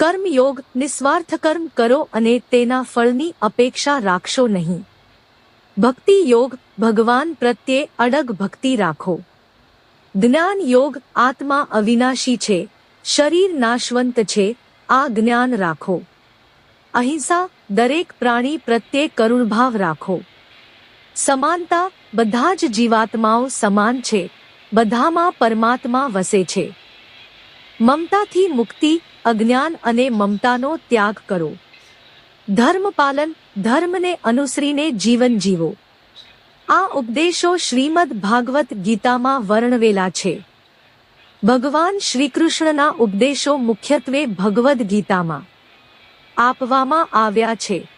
કર્મયોગ નિસ્વાર્થ કર્મ કરો અને તેના ફળની અપેક્ષા રાખશો નહીં. ભક્તિ યોગ ભગવાન પ્રત્યે અડગ ભક્તિ રાખો. જ્ઞાન યોગ આત્મા અવિનાશી છે, શરીર નાશવંત છે, આ જ્ઞાન રાખો. અહિંસા દરેક પ્રાણી પ્રત્યે કરુણભાવ રાખો. સમાનતા બધા જ જીવાત્માઓ સમાન છે, બધામાં પરમાત્મા વસે છે. મમતાથી મુક્તિ અજ્ઞાન અને મમતાનો ત્યાગ કરો. ધર્મ પાલન, ધર્મને અનુસરીને જીવન જીવો. આ ઉપદેશો શ્રીમદ ભાગવત ગીતામાં વર્ણવેલા છે. ભગવાન શ્રીકૃષ્ણના ઉપદેશો મુખ્યત્વે ભગવદ્ ગીતામાં આપવામાં આવ્યા છે.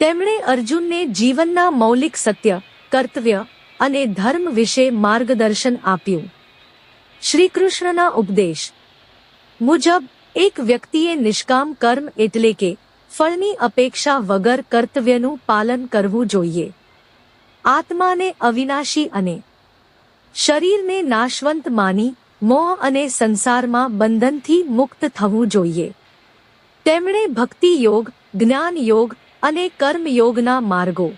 તેમણે અર્જુનને જીવનના મૌલિક સત્ય, કર્તવ્ય અને ધર્મ વિશે માર્ગદર્શન આપ્યું. શ્રીકૃષ્ણના ઉપદેશ મુજબ એક વ્યક્તિએ નિષ્કામ કર્મ એટલે કે ફળની અપેક્ષા વગર કર્તવ્યનું પાલન કરવું જોઈએ. આત્માને અવિનાશી અને શરીરને નાશવંત માની, મોહ અને સંસારમાં બંધનથી મુક્ત થવું જોઈએ. તેમણે ભક્તિ યોગ, જ્ઞાન યોગ અને કર્મયોગના માર્ગો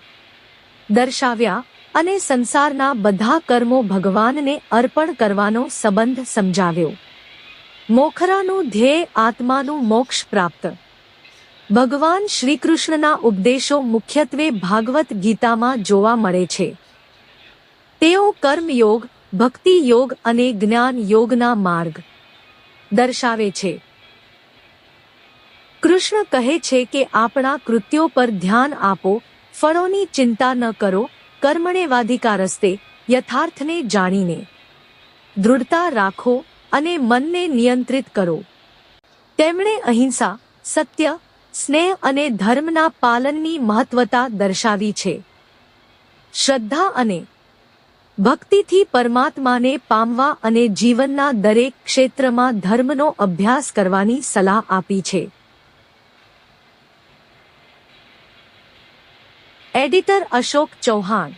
દર્શાવ્યા અને સંસારના બધા કર્મો ભગવાનને અર્પણ કરવાનો સંબંધ સમજાવ્યો. મોખરાનું ધ્યેય આત્માનું મોક્ષ પ્રાપ્ત. ભગવાન શ્રીકૃષ્ણના ઉપદેશો મુખ્યત્વે ભાગવત ગીતામાં જોવા મળે છે. તેઓ કર્મયોગ ભક્તિ યોગ અને જ્ઞાન યોગના માર્ગ દર્શાવે છે. કૃષ્ણ કહે છે કે આપણા કૃત્યો પર ધ્યાન આપો, ફળોની ચિંતા ન કરો કર્મણેવાધિકારસ્તે યથાર્થને જાણીને. દૃઢતા રાખો અને મનને નિયંત્રિત કરો. તેમણે અહિંસા, સત્ય, સ્નેહ અને ધર્મના પાલનની મહત્વતા દર્શાવી છે. શ્રદ્ધા અને ભક્તિથી પરમાત્માને પામવા અને જીવનના દરેક ક્ષેત્રમાં ધર્મનો અભ્યાસ કરવાની સલાહ આપી છે. એડિટર અશોક ચૌહાણ